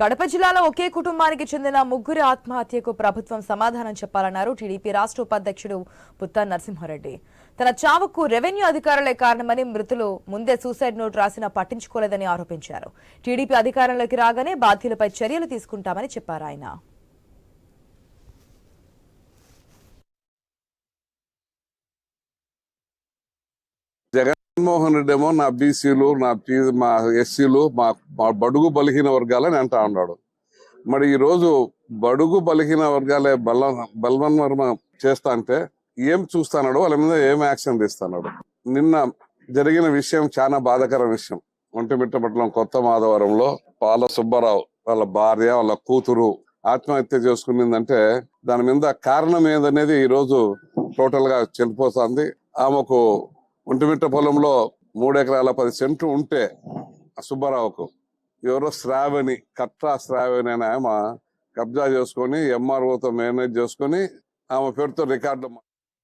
కడప జిల్లాలో ఒకే కుటుంబానికి చెందిన ముగ్గురి ఆత్మహత్యకు ప్రభుత్వం సమాధానం చెప్పాలన్నారు టీడీపీ రాష్ట్ర ఉపాధ్యక్షుడు పుత్తా నరసింహారెడ్డి. తన చావుకు రెవెన్యూ అధికారులే కారణమని మృతులు ముందే సూసైడ్ నోట్ రాసినా పట్టించుకోలేదని ఆరోపించారు. టీడీపీ అధికారంలోకి రాగానే బాధ్యులపై చర్యలు తీసుకుంటామని చెప్పారు ఆయన. జగన్మోహన్ రెడ్డి ఏమో నా బీసీలు నా పీ మా ఎస్సీలు మా బడుగు బలహీన వర్గాలని అంటా ఉన్నాడు. మరి ఈ రోజు బడుగు బలహీన వర్గాలే బల బలవన్వర్మ చేస్తా అంటే ఏం చూస్తాడు వాళ్ళ మీద ఏం యాక్షన్ తీస్తున్నాడు నిన్న జరిగిన విషయం చాలా బాధాకర విషయం. ఒంటిమిట్టపట్నం కొత్త మాధవరంలో పాల సుబ్బారావు వాళ్ళ భార్య వాళ్ళ కూతురు ఆత్మహత్య చేసుకునిందంటే దాని మీద కారణం ఏదనేది ఈ రోజు టోటల్గా చెల్లిపోతుంది ఆమెకు ఒంటిమిట్ట పొలంలో మూడు ఎకరాల పది సెంట్లు ఉంటే సుబ్బారావుకు ఎవరో శ్రావణి కట్రా శ్రావణి అని ఆమె కబ్జా చేసుకొని ఎంఆర్ఓతో మేనేజ్ చేసుకొని ఆమె పేరుతో రికార్డు